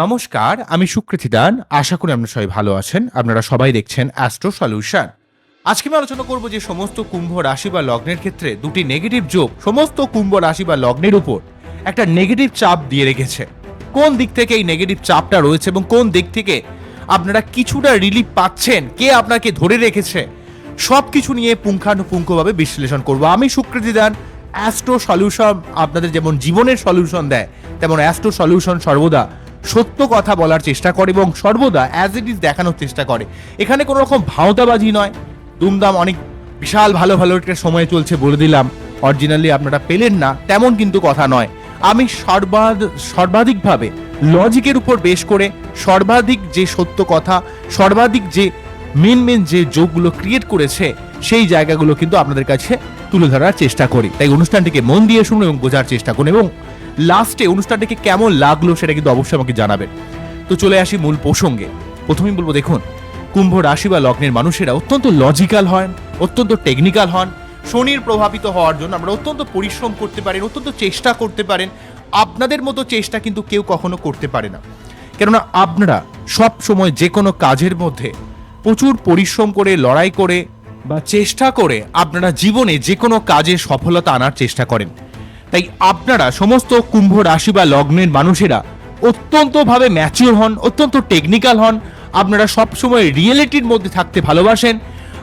নমস্কার, আমি সুকৃতি দান। আশা করি আপনারা সবাই ভালো আছেন। আপনারা সবাই দেখছেন অ্যাস্ট্রো সলিউশন আজকে আমি আলোচনা করব যে সমস্ত কুম্ভ রাশি বা লগ্নের ক্ষেত্রে দুটি নেগেটিভ যোগ সমস্ত কুম্ভ রাশি বা লগ্নের উপর একটা নেগেটিভ চাপ দিয়ে রেখেছে। কোন দিক থেকে এই নেগেটিভ চাপটা রয়েছে এবং কোন দিক থেকে আপনারা কিছুটা রিলিফ পাচ্ছেন, কে আপনাকে ধরে রেখেছে সব কিছু নিয়ে পুঙ্খানুপুঙ্খভাবে বিশ্লেষণ করব। আমি সুকৃতি দান অ্যাস্ট্রো সলিউশন আপনাদের যেমন জীবনের সলিউশন দেয়, তেমন অ্যাস্ট্রো সলিউশন সর্বদা সত্য কথা বলার চেষ্টা করে এবং সর্বদা অ্যাজ ইট ইজ দেখানোর চেষ্টা করে। এখানে কোনো রকম ভাওতাবাজি নয়। দুমদাম অনেক বিশাল ভালো ভালো একটা সময় চলছে বলে দিলাম। অরিজিনালি আপনারা পেলেন না, তেমন কিন্তু কথা নয়। আমি সর্বাদ, সর্বাধিকভাবে লজিকের উপর বেশ করে সর্বাধিক যে সত্য কথা, সর্বাধিক যে মেন মেন যে যোগগুলো ক্রিয়েট করেছে, সেই জায়গাগুলো কিন্তু আপনাদের কাছে তুলে ধরার চেষ্টা করি। তাই অনুষ্ঠানটিকে মন দিয়ে শুনুন এবং বোঝার চেষ্টা করুন এবং লাস্টে অনুষ্ঠানটিকে কেমন লাগল সেটা কিন্তু অবশ্যই আমাকে জানাবেন। তো চলে আসি মূল প্রসঙ্গে। প্রথমেই বলব, দেখুন, কুম্ভ রাশি বা লগ্নের মানুষেরা অত্যন্ত লজিক্যাল হন, অত্যন্ত টেকনিক্যাল হন, শনির প্রভাবিত হওয়ার জন্য আমরা অত্যন্ত পরিশ্রম করতে পারেন, অত্যন্ত চেষ্টা করতে পারেন, আপনাদের মতো চেষ্টা কিন্তু কেউ কখনো করতে পারে না। কেননা আপনারা সব সময় যে কোনো কাজের মধ্যে প্রচুর পরিশ্রম করে, লড়াই করে বা চেষ্টা করে আপনারা জীবনে যে কোনো কাজে সফলতা আনার চেষ্টা করেন। তাই আপনারা সমস্ত কুম্ভ রাশি বা লগ্নের মানুষেরা অত্যন্তভাবে ম্যাচিওর হন, অত্যন্ত টেকনিক্যাল হন। আপনারা সবসময় রিয়েলিটির মধ্যে থাকতে ভালোবাসেন।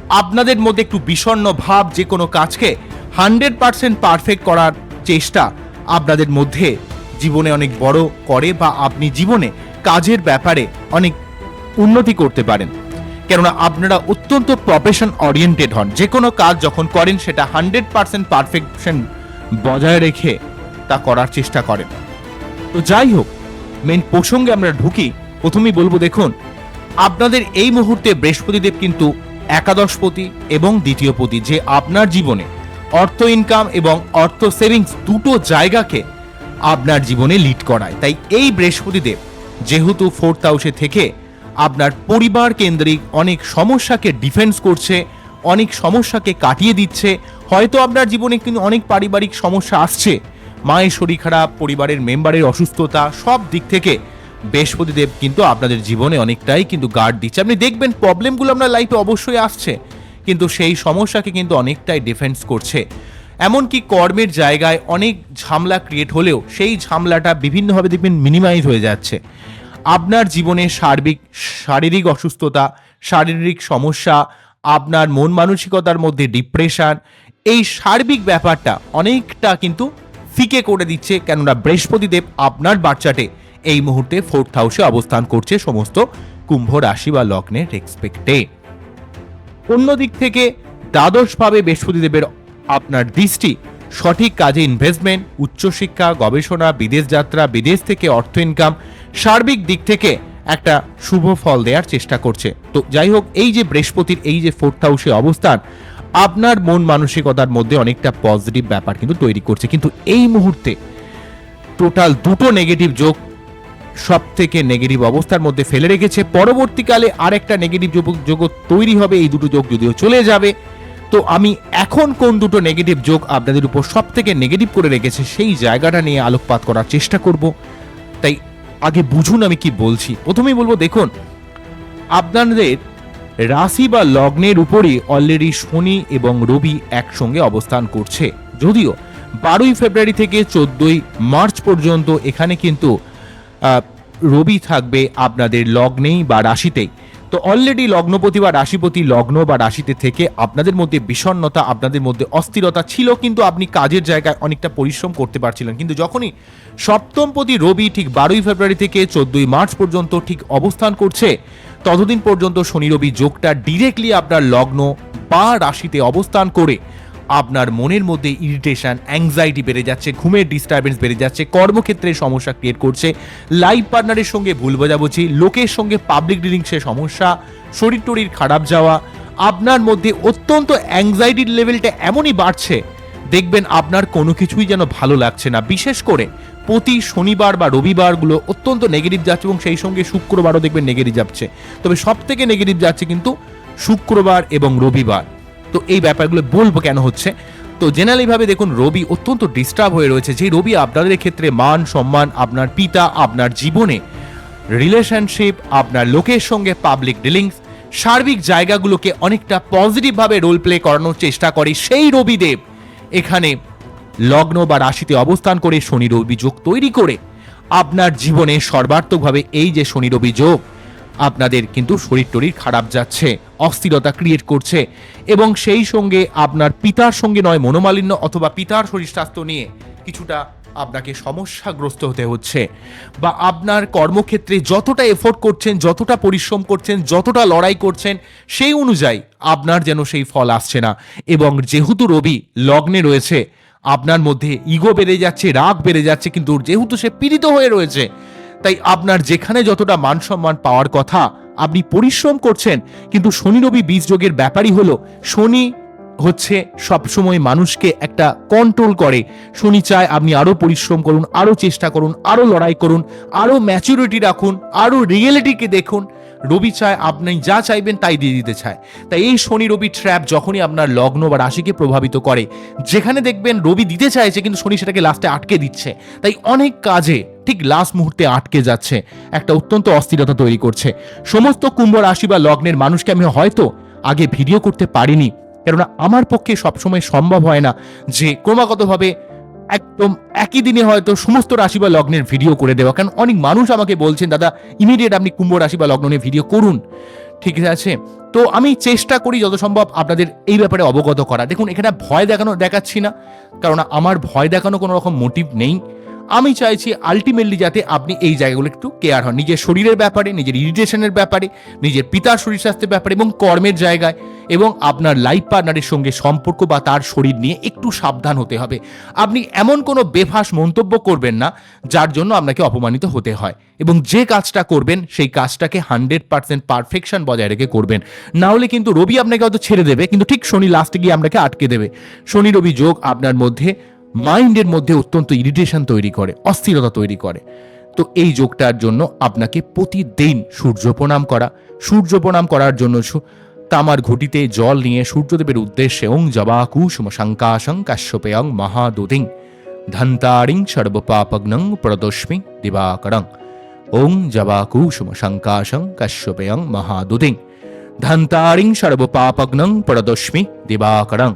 আপনাদের মধ্যে একটু বিষণ্ণ ভাব যে কোনো কাজকে হান্ড্রেড পার্সেন্ট পারফেক্ট করার চেষ্টা আপনাদের মধ্যে জীবনে অনেক বড় করে বা আপনি জীবনে কাজের ব্যাপারে অনেক উন্নতি করতে পারেন। কেননা আপনারা অত্যন্ত প্রফেশন ওরিয়েন্টেড হন। যে কোনো কাজ যখন করেন সেটা হান্ড্রেড পার্সেন্ট পারফেকশন বজায় রেখে তা করার চেষ্টা করেন। তো যাই হোক মেন প্রসঙ্গে আমরা ঢুকি। প্রথমেই বলব, দেখুন, আপনাদের এই মুহূর্তে বৃহস্পতিদেব কিন্তু একাদশপতি এবং দ্বিতীয়পতি, যে আপনার জীবনে অর্থ ইনকাম এবং অর্থ সেভিংস দুটো জায়গাকে আপনার জীবনে লিড করায়। তাই এই বৃহস্পতিদেব যেহেতু ফোর্থ হাউসে থেকে আপনার পরিবার কেন্দ্রিক অনেক সমস্যাকে ডিফেন্স করছে, অনেক সমস্যাকে কাটিয়ে দিচ্ছে হয়তো আপনার জীবনে কিন্তু অনেক পারিবারিক সমস্যা আসছে। মায়ের শরীর খারাপ, পরিবারের মেম্বারের অসুস্থতা, সব দিক থেকে বৃহস্পতিদেব কিন্তু আপনাদের জীবনে অনেকটাই কিন্তু গার্ড দিচ্ছে। আপনি দেখবেন প্রবলেমগুলো আপনার লাইফে অবশ্যই আসছে, কিন্তু সেই সমস্যাকে কিন্তু অনেকটাই ডিফেন্স করছে। এমনকি কর্মের জায়গায় অনেক ঝামলা ক্রিয়েট হলেও সেই ঝামলাটা বিভিন্নভাবে দেখবেন মিনিমাইজ হয়ে যাচ্ছে। আপনার জীবনে সার্বিক, শারীরিক অসুস্থতা, শারীরিক সমস্যা, আপনার মন মানসিকতার মধ্যে ডিপ্রেশন এই সার্বিক ব্যাপারটা অনেকটা কিন্তু ফিকে করে দিচ্ছে, কেননা বৃহস্পতিদেব আপনার বাচ্চাটে এই মুহূর্তে ফোর্থ হাউসে অবস্থান করছে সমস্ত কুম্ভ রাশি বা লগ্নের রেসপেক্টে অন্যদিক থেকে দ্বাদশভাবে বৃহস্পতিদেবের আপনার দৃষ্টি সঠিক কাজে ইনভেস্টমেন্ট উচ্চশিক্ষা, গবেষণা, বিদেশ যাত্রা, বিদেশ থেকে অর্থ ইনকাম সার্বিক দিক থেকে একটা শুভ ফল দেওয়ার চেষ্টা করছে। তো যাই হোক, এই যে বৃহস্পতির এই যে ফোর্থ হাউসে অবস্থান আপনার মন মানসিকতার মধ্যে অনেকটা পজিটিভ ব্যাপার কিন্তু তৈরি করছে। কিন্তু এই মুহূর্তে টোটাল দুটো নেগেটিভ যোগ সব থেকে নেগেটিভ অবস্থার মধ্যে ফেলে রেখেছে। পরবর্তীকালে আরেকটা নেগেটিভ যোগ তৈরি হবে, এই দুটো যোগ যদিও চলে যাবে। তো আমি এখন কোন দুটো নেগেটিভ যোগ আপনাদের উপর সব থেকে নেগেটিভ করে রেখেছে সেই জায়গাটা নিয়ে আলোকপাত করার চেষ্টা করব। তাই আগে বুঝুন আমি কি বলছি। প্রথমেই বলব, দেখুন, আপনাদের রাশি বা লগ্নের উপরে অলরেডি শনি এবং রবি একসঙ্গে অবস্থান করছে। যদিও বারোই ফেব্রুয়ারি থেকে চোদ্দই মার্চ পর্যন্ত এখানে কিন্তু রবি থাকবে আপনাদের লগ্নেই বা রাশিতেই। তো অলরেডি লগ্নপতি বা রাশিপতি লগ্ন বা রাশিতে থেকে আপনাদের মধ্যে বিষণ্ণতা, আপনাদের মধ্যে অস্থিরতা ছিল কিন্তু আপনি কাজের জায়গায় অনেকটা পরিশ্রম করতে পারছিলেন। কিন্তু যখনই সপ্তমপতি রবি ঠিক বারোই ফেব্রুয়ারি থেকে চোদ্দই মার্চ পর্যন্ত ঠিক অবস্থান করছে ততদিন পর্যন্ত শনি রবি যোগটা ডিরেক্টলি আপনার লগ্ন বা রাশিতে অবস্থান করে আপনার মনের মধ্যে ইরিটেশন অ্যাংজাইটি বেড়ে যাচ্ছে, ঘুমের ডিস্টারবেন্স বেড়ে যাচ্ছে, কর্মক্ষেত্রে সমস্যা ক্রিয়েট করছে লাইফ পার্টনারের সঙ্গে ভুল বোঝাবুঝি, লোকের সঙ্গে পাবলিক ডিলিংসের সমস্যা, শরীর টরির খারাপ যাওয়া, আপনার মধ্যে অত্যন্ত অ্যাংজাইটির লেভেলটা এমনই বাড়ছে, দেখবেন আপনার কোনো কিছুই যেন ভালো লাগছে না। বিশেষ করে প্রতি শনিবার বা রবিবারগুলো অত্যন্ত নেগেটিভ যাচ্ছে এবং সেই সঙ্গে শুক্রবারও দেখবেন নেগেটিভ যাচ্ছে। তবে সব থেকে নেগেটিভ যাচ্ছে কিন্তু শুক্রবার এবং রবিবার। তো এই ব্যাপারগুলো বলব কেন হচ্ছে? তো জেনারেলি ভাবে দেখুন, রবি অত্যন্ত ডিস্টার্ব হয়ে রয়েছে। যে রবি আপনাদের ক্ষেত্রে মান, সম্মান, আপনার পিতা, আপনার জীবনে রিলেশনশিপ আপনার লোকের সঙ্গে পাবলিক ডিলিংস সার্বিক জায়গাগুলোকে অনেকটা পজিটিভভাবে রোল প্লে করানোর চেষ্টা করে সেই রবিদেব। এখানে লগ্ন বা রাশিতে অবস্থান করে শনি রবি যোগ তৈরি করে। আপনার জীবনে সর্বার্থকভাবে এই যে শনি রবি যোগ আপনাদের কিন্তু শরীর টরীর খারাপ যাচ্ছে, অস্থিরতা ক্রিয়েট করছে এবং সেই সঙ্গে আপনার পিতার সঙ্গে নয়, মনোমালিন্য অথবা পিতার শরীর স্বাস্থ্য নিয়ে কিছুটা আপনাকে সমস্যাগ্রস্ত হতে হচ্ছে বা আপনার কর্মক্ষেত্রে যতটা এফোর্ট করছেন, যতটা পরিশ্রম করছেন, যতটা লড়াই করছেন, সেই অনুযায়ী আপনার যেন সেই ফল আসছে না। এবং যেহেতু রবি লগ্নে রয়েছে আপনার মধ্যে ইগো বেড়ে যাচ্ছে, রাগ বেড়ে যাচ্ছে, কিন্তু যেহেতু সে পীড়িত হয়ে রয়েছে, তাই আপনার যেখানে যতটা মান সম্মান পাওয়ার কথা আপনি পরিশ্রম করছেন, কিন্তু শনি রবি বীজ যোগের ব্যাপারই হলো, শনি হচ্ছে সবসময় মানুষকে একটা কন্ট্রোল করে। শনি চায় আপনি আরও পরিশ্রম করুন, আরও চেষ্টা করুন, আরও লড়াই করুন, আরও ম্যাচুরিটি রাখুন, আরও রিয়েলিটিকে দেখুন রবি চায়, আপনি যা চাইবেন তাই দিয়ে দিতে চায়। তাই এই শনি রবি ট্র্যাপ যখনই আপনার লগ্ন বা রাশিকে প্রভাবিত করে, যেখানে দেখবেন রবি দিতে চাইছে কিন্তু শনি সেটাকে লাস্টে আটকে দিচ্ছে। তাই অনেক কাজে ঠিক লাস্ট মুহূর্তে আটকে যাচ্ছে, একটা অত্যন্ত অস্থিরতা তৈরি করছে। সমস্ত কুম্ভ রাশি বা লগ্নের মানুষকে আমি হয়তো আগে ভিডিও করতে পারিনি, কেননা আমার পক্ষে সবসময় সম্ভব হয় না যে ক্রমাগতভাবে একদম একই দিনে হয়তো সমস্ত রাশি বা লগ্নের ভিডিও করে দেওয়া। কারণ অনেক মানুষ আমাকে বলছেন, দাদা ইমিডিয়েট আপনি কুম্ভ রাশি বা লগ্ন নিয়ে ভিডিও করুন। ঠিক আছে? তো আমি চেষ্টা করি যত সম্ভব আপনাদের এই ব্যাপারে অবগত করা। দেখুন, এখানে ভয় দেখানো, দেখাচ্ছি না। কারণ আমার ভয় দেখানো কোনো রকম মোটিভ নেই। আমি চাইছি আলটিমেটলি যাতে আপনি এই জায়গাগুলো একটু কেয়ার হন। নিজের শরীরের ব্যাপারে, নিজের ইরিটেশনের ব্যাপারে, নিজের পিতার শরীর স্বাস্থ্যের ব্যাপারে এবং কর্মের জায়গায় এবং আপনার লাইফ পার্টনারের সঙ্গে সম্পর্ক বা তার শরীর নিয়ে একটু সাবধান হতে হবে। আপনি এমন কোনো বেফাস মন্তব্য করবেন না, যার জন্য আপনাকে অপমানিত হতে হয়। এবং যে কাজটা করবেন, সেই কাজটাকে হান্ড্রেড পার্সেন্ট পারফেকশন বজায় রেখে করবেন। না হলে কিন্তু রবি আপনাকে হয়তো ছেড়ে দেবে, কিন্তু ঠিক শনি লাস্টে গিয়ে আপনাকে আটকে দেবে। শনি রবি যোগ আপনার মধ্যে মাইন্ডের মধ্যে অত্যন্ত ইরিটেশন তৈরি করে, অস্থিরতা তৈরি করে। তো এই যোগটার জন্য আপনাকে প্রতিদিন সূর্য প্রণাম করা। সূর্য প্রণাম করার জন্য তামার ঘটিতে জল নিয়ে সূর্যদেবের উদ্দেশ্যে ওং জবা কুসুম শঙ্কাশং কাশ্যপেয়ং মহাদুদিং ধন্তারিং সর্বপাপগ্নং প্রদোষ্মি দিবাকরং। ওং জবা কুসুম শঙ্কাশং কাশ্যপেয়ং মহাদুদিং ধন্তারিং সর্বপাপগ্নং প্রদোষ্মি দিবাকরং।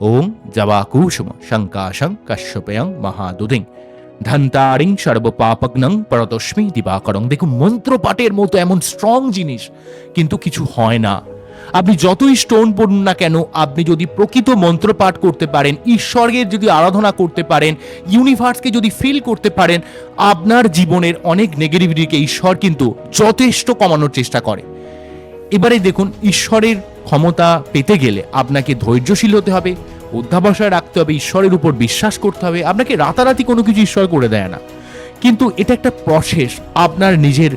ওং জবাকুসুম শঙ্কাশং কাশ্যপেয়ং মহাদুদিং ধন্তারিং সর্বপাপগ্নং পরতস্মি দিবাকরং দেখুন, মন্ত্রপাঠের মতো এমন স্ট্রং জিনিস কিন্তু কিছু হয় না। আপনি যতই স্টোন পড়ুন না কেন, আপনি যদি প্রকৃত মন্ত্রপাঠ করতে পারেন, ঈশ্বরের যদি আরাধনা করতে পারেন ইউনিভার্সকে যদি ফিল করতে পারেন, আপনার জীবনের অনেক নেগেটিভিটিকে ঈশ্বর কিন্তু যথেষ্ট কমানোর চেষ্টা করে। এবারে দেখুন, ঈশ্বরের ক্ষমতা পেতে গেলে আপনাকে ধৈর্যশীল হতে হবে, অধ্যাবসায় রাখতে হবে, ঈশ্বরের উপর বিশ্বাস করতে হবে, আপনাকে রাতারাতি কোনো কিছু ঈশ্বর করে দেয় না। কিন্তু এটা একটা প্রসেস আপনার নিজের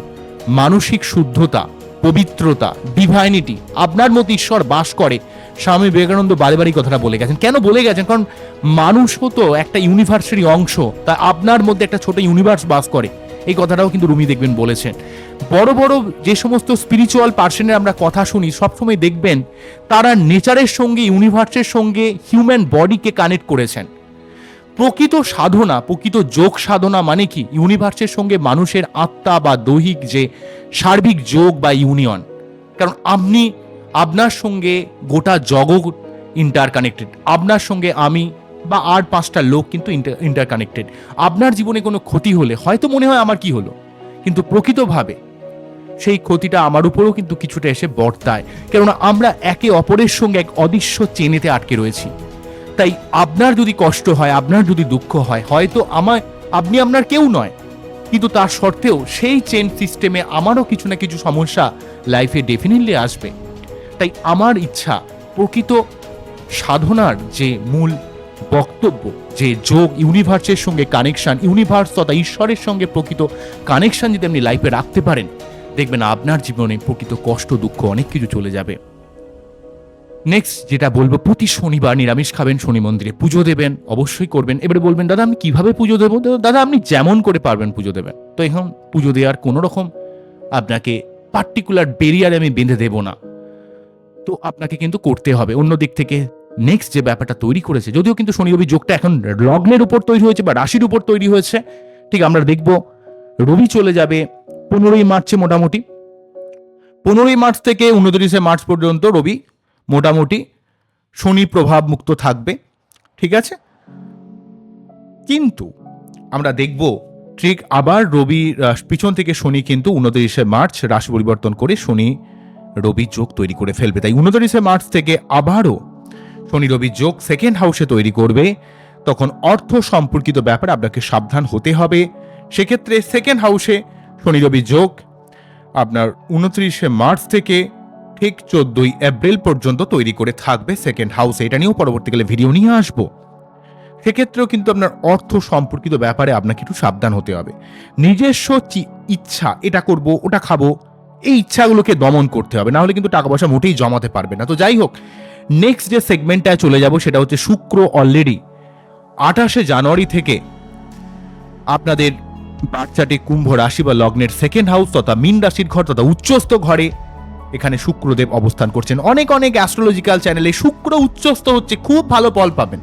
মানসিক শুদ্ধতা, পবিত্রতা ডিভাইনিটি আপনার মতো ঈশ্বর বাস করে। স্বামী বিবেকানন্দ বারে বারে কথাটা বলে গেছেন। কেন বলে গেছেন? কারণ মানুষও তো একটা ইউনিভার্সেরই অংশ, তা আপনার মধ্যে একটা ছোট ইউনিভার্স বাস করে। এই কথাটাও কিন্তু রুমি দেখবেন বলেছেন। বড় বড় যে সমস্ত স্পিরিচুয়াল পার্সনের আমরা কথা শুনি, সবসময় দেখবেন তারা নেচারের সঙ্গে ইউনিভার্সের সঙ্গে হিউম্যান বডিকে কানেক্ট করেছেন। প্রকৃত সাধনা, প্রকৃত যোগ সাধনা মানে কি? ইউনিভার্সের সঙ্গে মানুষের আত্মা বা দৈহিক যে সার্বিক যোগ বা ইউনিয়ন কারণ আপনি আপনার সঙ্গে গোটা জগৎ ইন্টারকানেক্টেড আপনার সঙ্গে আমি বা আর পাঁচটা লোক কিন্তু ইন্টার ইন্টারকানেক্টেড আপনার জীবনে কোনো ক্ষতি হলে, হয়তো মনে হয় আমার কি হলো? কিন্তু প্রকৃতভাবে সেই ক্ষতিটা আমার উপরেও কিন্তু কিছুটা এসে বর্তায়। কেননা আমরা একে অপরের সঙ্গে এক অদৃশ্য চেনেতে আটকে রয়েছি। তাই আপনার যদি কষ্ট হয়, আপনার যদি দুঃখ হয়, হয়তো আমার আপনি আপনার কেউ নয়। কিন্তু তার সত্ত্বেও সেই চেন সিস্টেমে আমারও কিছু না কিছু সমস্যা লাইফে ডেফিনেটলি আসবে। তাই আমার ইচ্ছা, প্রকৃত সাধনার যে মূল বক্তব্য, যে যোগ ইউনিভার্সের সঙ্গে কানেকশন ইউনিভার্স তথা ঈশ্বরের সঙ্গে প্রকৃত কানেকশন যদি আপনি লাইফে রাখতে পারেন দেখবেন আপনার জীবনে প্রকৃত কষ্ট, দুঃখ, অনেক কিছু চলে যাবে। নেক্সট যেটা বলব, প্রতি শনিবার নিরামিষ খাবেন, শনি মন্দিরে পুজো দেবেন, অবশ্যই করবেন। এবারে বলবেন, দাদা, আমি কীভাবে পুজো দেবো? দাদা, আপনি যেমন করে পারবেন পুজো দেবেন। তো এখন পুজো দেওয়ার কোনো রকম আপনাকে পার্টিকুলার বেরিয়ারে আমি বেঁধে দেব না। তো আপনাকে কিন্তু করতে হবে। অন্য দিক থেকে নেক্সট যে ব্যাপারটা তৈরি করেছে, যদিও কিন্তু শনি রবি যোগটা এখন লগ্নের উপর তৈরি হয়েছে বা রাশির উপর তৈরি হয়েছে, ঠিক আমরা দেখব, রবি চলে যাবে পনেরোই মার্চে মোটামুটি। পনেরোই মার্চ থেকে উনত্রিশে মার্চ পর্যন্ত রবি, মোটামুটি শনি প্রভাব মুক্ত থাকবে, ঠিক আছে? কিন্তু আমরা দেখব, ঠিক আবার রবি পিছন থেকে শনি কিন্তু উনত্রিশে মার্চ রাশি পরিবর্তন করে শনি রবি যোগ তৈরি করে ফেলবে। তাই উনত্রিশে মার্চ থেকে আবারও শনি রবি যোগ সেকেন্ড হাউসে তৈরি করবে। তখন অর্থ সম্পর্কিত ব্যাপারে আপনাকে সাবধান হতে হবে। সেক্ষেত্রে সেকেন্ড হাউসে শনি রবি যোগ আপনার উনত্রিশে মার্চ থেকে ঠিক চোদ্দই এপ্রিল পর্যন্ত তৈরি করে থাকবে সেকেন্ড হাউসে এটা নিয়েও পরবর্তীকালে ভিডিও নিয়ে আসব। সেক্ষেত্রেও কিন্তু আপনার অর্থ সম্পর্কিত ব্যাপারে আপনাকে একটু সাবধান হতে হবে। নিজস্ব ইচ্ছা, এটা করব, ওটা খাব, এই ইচ্ছাগুলোকে দমন করতে হবে। না হলে কিন্তু টাকা পয়সা মোটেই জমাতে পারবে না। তো যাই হোক নেক্সট যে সেগমেন্টটায় চলে যাব সেটা হচ্ছে শুক্র অলরেডি আঠাশে জানুয়ারি থেকে আপনাদের বাচ্চাটি কুম্ভ রাশি বা লগ্নের সেকেন্ড হাউস তথা মিন রাশির ঘর তথা উচ্চস্থ ঘরে। এখানে শুক্রদেব অবস্থান করছেন। অনেক অনেক অ্যাস্ট্রোলজিক্যাল চ্যানেলে শুক্র উচ্চস্থ হচ্ছে, খুব ভালো ফল পাবেন।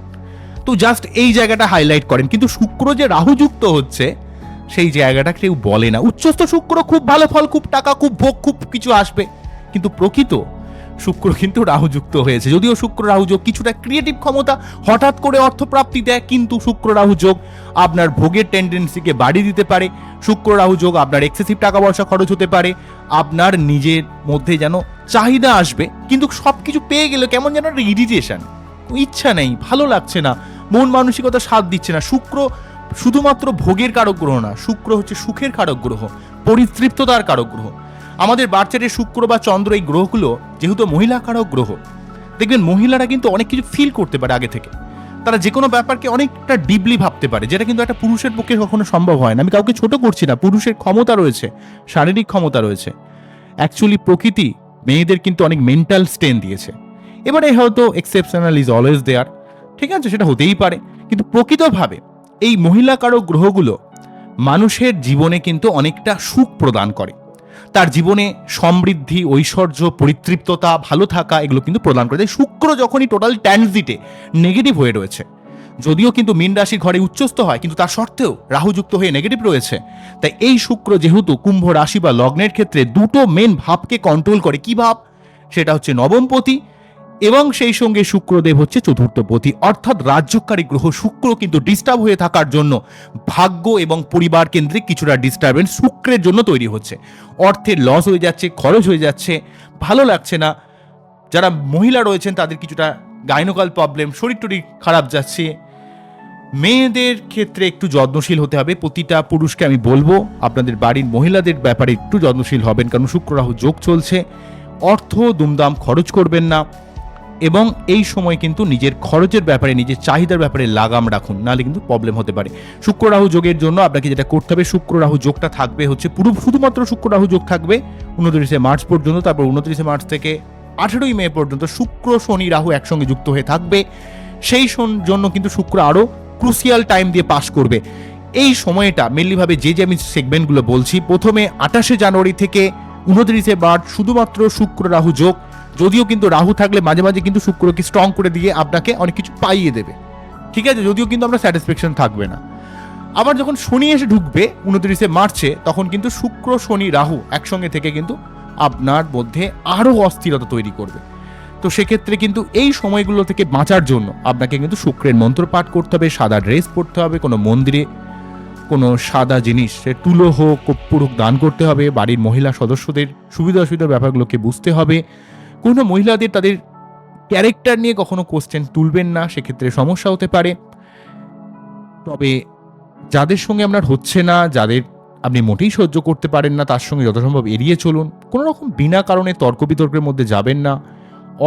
তো জাস্ট এই জায়গাটা হাইলাইট করেন। কিন্তু শুক্র যে রাহুযুক্ত হচ্ছে, সেই জায়গাটা কেউ বলে না। উচ্চস্থ শুক্র খুব ভালো ফল, খুব টাকা, খুব ভোগ, খুব কিছু আসবে। কিন্তু প্রকৃত শুক্র কিন্তু রাহুযুক্ত হয়েছে। যদিও শুক্র রাহু যোগ কিছুটা ক্রিয়েটিভ ক্ষমতা হঠাৎ করে অর্থপ্রাপ্তি দেয়, কিন্তু শুক্র রাহু যোগ আপনার ভোগের টেন্ডেন্সিকে বাড়িয়ে দিতে পারে। শুক্র রাহু যোগ আপনার এক্সেসিভ টাকা পয়সা খরচ হতে পারে। আপনার নিজের মধ্যে যেন চাহিদা আসবে, কিন্তু সব কিছু পেয়ে গেলে কেমন যেন একটা ইরিটেশন ইচ্ছা নেই, ভালো লাগছে না, মন মানসিকতা সাথ দিচ্ছে না। শুক্র শুধুমাত্র ভোগের কারক গ্রহ না, শুক্র হচ্ছে সুখের কারক গ্রহ, পরিতৃপ্ততার কারক গ্রহ। আমাদের বাচ্চাদের শুক্র বা চন্দ্র এই গ্রহগুলো যেহেতু মহিলা কারক গ্রহ, দেখবেন মহিলারা কিন্তু অনেক কিছু ফিল করতে পারে আগে থেকে। তারা যে কোনো ব্যাপারকে অনেকটা ডিপলি ভাবতে পারে, যেটা কিন্তু একটা পুরুষের পক্ষে কখনো সম্ভব হয় না। আমি কাউকে ছোট করছি না, পুরুষের ক্ষমতা রয়েছে, শারীরিক ক্ষমতা রয়েছে। অ্যাকচুয়ালি প্রকৃতি মেয়েদের কিন্তু অনেক মেন্টাল স্টেন দিয়েছে। এবারে হয়তো এক্সেপশনাল ইজ অলওয়েজ দেয়ার ঠিক আছে, সেটা হতেই পারে। কিন্তু প্রকৃতভাবে এই মহিলা কারক গ্রহগুলো মানুষের জীবনে কিন্তু অনেকটা সুখ প্রদান করে। তার জীবনে সমৃদ্ধি, ঐশ্বর্য, পরিতৃপ্ততা, ভালো থাকা এগুলো কিন্তু প্রদান করে দেয়। শুক্র যখনই টোটাল ট্যান্সিটে নেগেটিভ হয়ে রয়েছে, যদিও কিন্তু মীন রাশির ঘরে উচ্চস্থ হয়, কিন্তু তার সত্ত্বেও রাহুযুক্ত হয়ে নেগেটিভ রয়েছে। তাই এই শুক্র যেহেতু কুম্ভ রাশি বা লগ্নের ক্ষেত্রে দুটো মেন ভাবকে কন্ট্রোল করে, কি ভাব? সেটা হচ্ছে নবমপতি এবং সেই সঙ্গে শুক্রদেব হচ্ছে চতুর্থপতি। অর্থাৎ রাজ্যকারী গ্রহ শুক্র কিন্তু ডিস্টার্ব হয়ে থাকার জন্য ভাগ্য এবং পরিবার কেন্দ্রিক কিছুটা ডিস্টারবেন্স শুক্রের জন্য তৈরি হচ্ছে। অর্থের লস হয়ে যাচ্ছে, খরচ হয়ে যাচ্ছে, ভালো লাগছে না। যারা মহিলা রয়েছেন তাদের কিছুটা গাইনোকাল প্রবলেম শরীর টরীর খারাপ যাচ্ছে। মেয়েদের ক্ষেত্রে একটু যত্নশীল হতে হবে। প্রতিটা পুরুষকে আমি বলব, আপনাদের বাড়ির মহিলাদের ব্যাপারে একটু যত্নশীল হবেন, কারণ শুক্র রাহু যোগ চলছে। অর্থ দুমদাম, খরচ করবেন না। এবং এই সময় কিন্তু নিজের খরচের ব্যাপারে, নিজের চাহিদার ব্যাপারে লাগাম রাখুন, নাহলে কিন্তু প্রবলেম হতে পারে। শুক্র রাহু যোগের জন্য আপনাকে যেটা করতে হবে, শুক্র রাহু যোগটা থাকবে হচ্ছে পুরো, শুধুমাত্র শুক্র রাহু যোগ থাকবে উনত্রিশে মার্চ পর্যন্ত, তারপর উনত্রিশে মার্চ থেকে আঠেরোই মে পর্যন্ত শুক্র, শনি, রাহু একসঙ্গে যুক্ত হয়ে থাকবে। সেই জন্য কিন্তু শুক্র আরও ক্রুসিয়াল টাইম দিয়ে পাশ করবে। এই সময়টা মেনলিভাবে যে যে আমি সেগমেন্টগুলো বলছি, প্রথমে আঠাশে জানুয়ারি থেকে উনত্রিশে মার্চ শুধুমাত্র শুক্র রাহু যোগ যদিও কিন্তু রাহু থাকলে মাঝে মাঝে কিন্তু শুক্রকে স্ট্রং করে দিয়ে আপনাকে অনেক কিছু পাইয়ে দেবে। ঠিক আছে? যদিও কিন্তু আমরা স্যাটিসফ্যাকশন থাকবে না। আবার যখন শনি এসে ঢুকবে উনত্রিশে মার্চে, তখন কিন্তু শুক্র, শনি, রাহু একসঙ্গে থেকে কিন্তু আপনার মধ্যে আরও অস্থিরতা তৈরি করবে। তো সেক্ষেত্রে কিন্তু এই সময়গুলো থেকে বাঁচার জন্য আপনাকে কিন্তু শুক্রের মন্ত্র পাঠ করতে হবে, সাদা ড্রেস পরতে হবে, কোনো মন্দিরে কোনো সাদা জিনিস, সে তুলো হোক, কর্পূর হোক দান করতে হবে, বাড়ির মহিলা সদস্যদের সুবিধা অসুবিধার ব্যাপারগুলোকে বুঝতে হবে। কোনো মহিলাদের তাদের ক্যারেক্টার নিয়ে কখনো কোশ্চেন তুলবেন না, সেক্ষেত্রে সমস্যা হতে পারে। তবে যাদের সঙ্গে আপনার হচ্ছে না, যাদের আপনি মোটেই সহ্য করতে পারেন না, তার সঙ্গে যথাসম্ভব এড়িয়ে চলুন। কোনো রকম বিনা কারণে তর্ক বিতর্কের মধ্যে যাবেন না।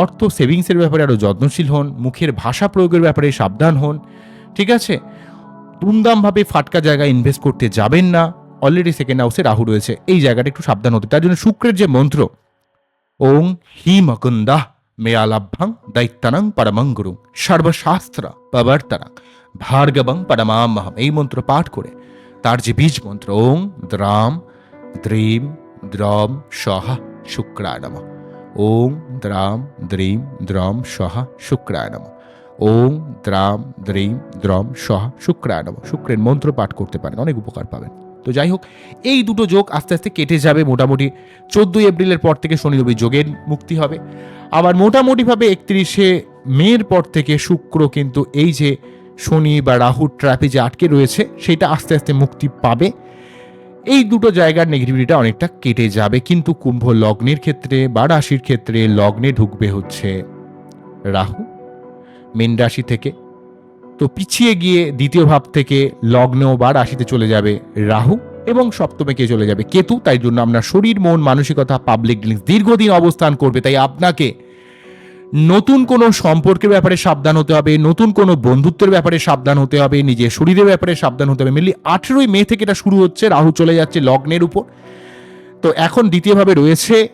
অর্থ সেভিংসের ব্যাপারে আরও যত্নশীল হন, মুখের ভাষা প্রয়োগের ব্যাপারে সাবধান হন, ঠিক আছে? দুমদামভাবে ফাটকা জায়গায় ইনভেস্ট করতে যাবেন না। অলরেডি সেকেন্ড হাউসে রাহু রয়েছে, এই জায়গাটা একটু সাবধান হতে। তার জন্য শুক্রের যে মন্ত্র ওং হি মকুন্দা মেয়ালাভ্যাং দৈত্যানাং পরমং গুরু সর্বশাস্ত্র প্রবর্তনাং ভার্গবং পরমামহম। এই মন্ত্র পাঠ করে তার যে বীজ মন্ত্র, ওং দ্রাম, দ্রিম, দ্রম, সহ, শুক্রায় নম। ওং দ্রাম, দ্রিম, দ্রম, সহ, শুক্রায় নম। ওং দ্রাম, দ্রিম, দ্রম, সহ, শুক্রায় নম। শুক্রের মন্ত্র পাঠ করতে পারেন, অনেক উপকার পাবেন। তো যাই হোক, এই দুটো যোগ আস্তে আস্তে কেটে যাবে মোটামুটি। চোদ্দোই এপ্রিলের পর থেকে শনি রবি যোগের মুক্তি হবে। আবার মোটামুটিভাবে একত্রিশে মের পর থেকে শুক্র কিন্তু এই যে শনি বা রাহুর ট্র্যাপে যে আটকে রয়েছে, সেটা আস্তে আস্তে মুক্তি পাবে। এই দুটো জায়গার নেগেটিভিটিটা অনেকটা কেটে যাবে। কিন্তু কুম্ভ লগ্নের ক্ষেত্রে বা রাশির ক্ষেত্রে লগ্নে ঢুকবে হচ্ছে রাহু। মেন রাশি থেকে তো পিছিয়ে গিয়ে দ্বিতীয় ভাব থেকে লগ্ন বা রাশিতে চলে যাবে রাহু এবং সপ্তমে কে চলে যাবে কেতু। তাই জন্য আপনার শরীর, মন, মানসিকতা পাবলিক ডিলিংস দীর্ঘদিন অবস্থান করবে। তাই আপনাকে নতুন কোনো সম্পর্কের ব্যাপারে সাবধান হতে হবে, নতুন কোনো বন্ধুত্বের ব্যাপারে সাবধান হতে হবে, নিজের শরীরের ব্যাপারে সাবধান হতে হবে। মেনলি আঠেরোই মে থেকে এটা শুরু হচ্ছে, রাহু চলে যাচ্ছে লগ্নের উপর। তো এখন দ্বিতীয়ভাবে রয়েছে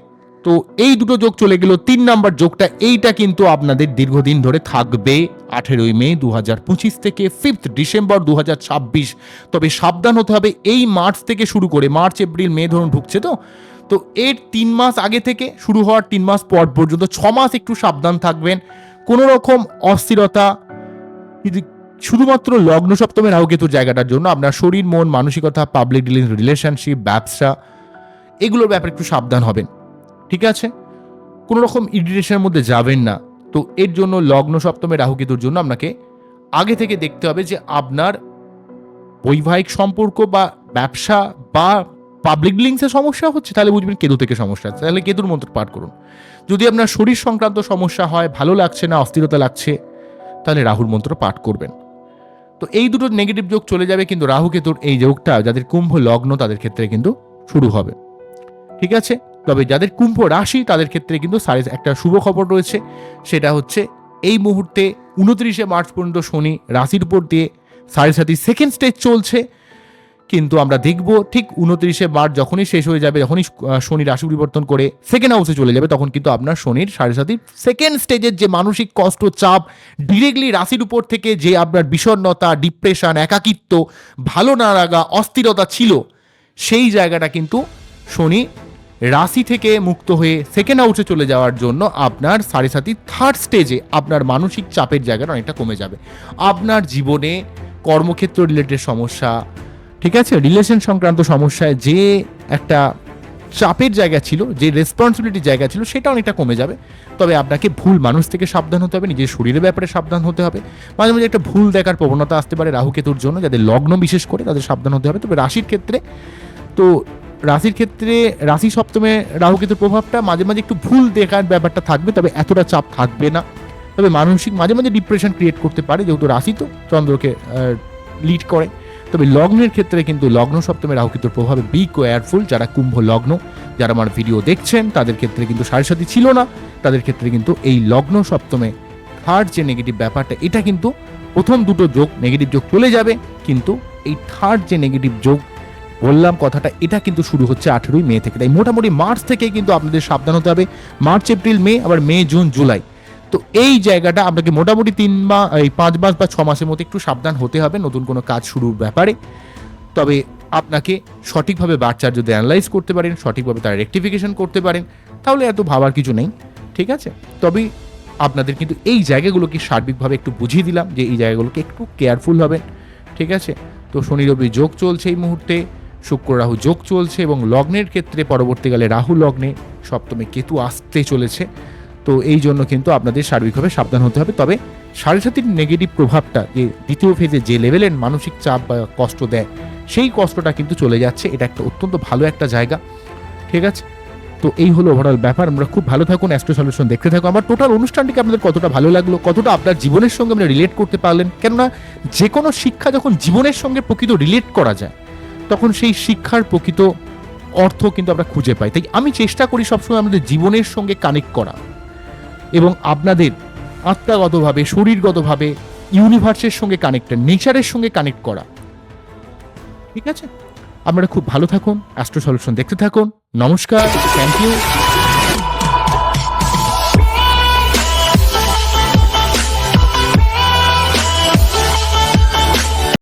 তো এই দুটো যোগ চলে গেল তিন নাম্বার যোগটা, এইটা কিন্তু আপনাদের দীর্ঘদিন ধরে থাকবে আঠেরোই মে দু পঁচিশ থেকে ফিফথ ডিসেম্বর দু ছাব্বিশ। তবে সাবধান হতে হবে, এই মার্চ থেকে শুরু করে, মার্চ, এপ্রিল, মে ধরুন ঢুকছে তো? তো এর তিন মাস আগে থেকে শুরু হওয়ার তিন মাস পর পর্যন্ত ছ মাস একটু সাবধান থাকবেন। কোনো রকম অস্থিরতা শুধুমাত্র লগ্ন সপ্তমে রাহু কেতুর জায়গাটার জন্য আপনার শরীর, মন, মানসিকতা পাবলিক রিলেশনশিপ ব্যবসা, এগুলোর ব্যাপারে একটু সাবধান হবেন। ঠিক আছে? কোনো রকম ইরিটেশনের মধ্যে যাবেন না। তো এর জন্য লগ্ন সপ্তমে রাহু কেতুর জন্য আপনাকে আগে থেকে দেখতে হবে যে আপনার বৈবাহিক সম্পর্ক বা ব্যবসা বা পাবলিক ডিলিংসের সমস্যা হচ্ছে, তাহলে বুঝবেন কেতু থেকে সমস্যা আছে। তাহলে কেতুর মন্ত্র পাঠ করুন। যদি আপনার শরীর সংক্রান্ত সমস্যা হয়, ভালো লাগছে না, অস্থিরতা লাগছে, তাহলে রাহুর মন্ত্র পাঠ করবেন। তো এই দুটো নেগেটিভ যোগ চলে যাবে কিন্তু রাহু কেতুর এই যোগটা, যাদের কুম্ভ লগ্ন, তাদের ক্ষেত্রে কিন্তু শুরু হবে। ঠিক আছে? তবে যাদের কুম্ভ রাশি, তাদের ক্ষেত্রে কিন্তু সাড়ে একটা শুভ খবর রয়েছে। সেটা হচ্ছে, এই মুহূর্তে উনত্রিশে মার্চ পর্যন্ত শনি রাশির উপর দিয়ে সাড়ে সাতি সেকেন্ড স্টেজ চলছে। কিন্তু আমরা দেখব, ঠিক উনত্রিশে মার্চ যখনই শেষ হয়ে যাবে, যখনই শনি রাশি পরিবর্তন করে সেকেন্ড হাউসে চলে যাবে, তখন কিন্তু আপনার শনির সাড়ে সাতির সেকেন্ড স্টেজের যে মানসিক কষ্ট, চাপ ডিরেক্টলি রাশির উপর থেকে যে আপনার বিষণ্ণতা ডিপ্রেশন একাকিত্ব, ভালো না লাগা, অস্থিরতা ছিল, সেই জায়গাটা কিন্তু শনি রাশি থেকে মুক্ত হয়ে সেকেন্ড হাউসে চলে যাওয়ার জন্য আপনার সাড়ে সাতি থার্ড স্টেজে আপনার মানসিক চাপের জায়গাটা অনেকটা কমে যাবে। আপনার জীবনে কর্মক্ষেত্র রিলেটেড সমস্যা, ঠিক আছে? রিলেশন সংক্রান্ত সমস্যায় যে একটা চাপের জায়গা ছিল, যে রেসপন্সিবিলিটির জায়গা ছিল, সেটা অনেকটা কমে যাবে। তবে আপনাকে ভুল মানুষ থেকে সাবধান হতে হবে, নিজের শরীরের ব্যাপারে সাবধান হতে হবে। মাঝে মাঝে একটা ভুল দেখার প্রবণতা আসতে পারে রাহু কেতুর জন্য, যাদের লগ্ন বিশেষ করে তাদের সাবধান হতে হবে। তবে রাশির ক্ষেত্রে তো রাশির ক্ষেত্রে রাশি সপ্তমে রাহু কেতুর প্রভাবটা মাঝে মাঝে একটু ভুল দেখার ব্যাপারটা থাকবে, তবে এতটা চাপ থাকবে না। তবে মানসিক মাঝে মাঝে ডিপ্রেশন ক্রিয়েট করতে পারে, যেহেতু রাশি তো, চন্দ্রকে লিড করে। তবে লগ্নের ক্ষেত্রে কিন্তু লগ্ন সপ্তমে রাহু কেতুর প্রভাবে বি কেয়ারফুল যারা কুম্ভ লগ্ন, যারা আমার ভিডিও দেখছেন, তাদের ক্ষেত্রে কিন্তু সাড়ে ছিল না। তাদের ক্ষেত্রে কিন্তু এই লগ্ন সপ্তমে থার্ড যে নেগেটিভ ব্যাপারটা, এটা কিন্তু প্রথম দুটো যোগ নেগেটিভ যোগ চলে যাবে, কিন্তু এই থার্ড যে নেগেটিভ যোগ বললাম কথাটা, এটা কিন্তু শুরু হচ্ছে আঠেরোই মে থেকে। তাই মোটামুটি মার্চ থেকে কিন্তু আপনাদের সাবধান হতে হবে। মার্চ, এপ্রিল, মে, আবার মে, জুন, জুলাই। তো এই জায়গাটা আপনাকে মোটামুটি তিন বা এই পাঁচ মাস বা ছ মাসের মধ্যে একটু সাবধান হতে হবে, নতুন কোনো কাজ শুরুর ব্যাপারে। তবে আপনাকে সঠিকভাবে বাচ্চার যদি অ্যানালাইজ করতে পারেন, সঠিকভাবে তার রেকটিফিকেশন করতে পারেন, তাহলে এত ভাবার কিছু নেই, ঠিক আছে? তবে আপনাদের কিন্তু এই জায়গাগুলোকে সার্বিকভাবে একটু বুঝিয়ে দিলাম যে এই জায়গাগুলোকে একটু কেয়ারফুল হবেন ঠিক আছে? তো শনি রবি যোগ চলছে এই মুহূর্তে। শুক্র রাহু যোগ চলছে এবং লগ্নের ক্ষেত্রে পরবর্তীকালে রাহু লগ্নে সপ্তমে কেতু আসতে চলেছে। তো এই জন্য কিন্তু আপনাদের সার্বিকভাবে সাবধান হতে হবে। তবে সাড়ে সাতির নেগেটিভ প্রভাবটা যে দ্বিতীয় ফেজে যে লেভেলের মানসিক চাপ বা কষ্ট দেয়, সেই কষ্টটা কিন্তু চলে যাচ্ছে। এটা একটা অত্যন্ত ভালো একটা জায়গা। ঠিক আছে? তো এই হলো ওভারঅল ব্যাপার। আমরা খুব ভালো থাকুন অ্যাস্ট্রো সলিউশন দেখতে থাকুন। আমার টোটাল অনুষ্ঠানটিকে আপনাদের কতটা ভালো লাগল, কতটা আপনার জীবনের সঙ্গে আপনি রিলেট করতে পারলেন? কেননা যে কোনো শিক্ষা যখন জীবনের সঙ্গে প্রকৃত রিলেট করা যায় তখন সেই শিক্ষার প্রকৃত অর্থ কিন্তু আমরা খুঁজে পাই। তাই আমি চেষ্টা করি সবসময় আমাদের জীবনের সঙ্গে কানেক্ট করা এবং আপনাদের আত্মাগতভাবে, শরীরগতভাবে ইউনিভার্সের সঙ্গে কানেক্টেড নেচারের সঙ্গে কানেক্ট করা। ঠিক আছে? আপনারা খুব ভালো থাকুন অ্যাস্ট্রো সলিউশন দেখতে থাকুন। নমস্কার থ্যাংক ইউ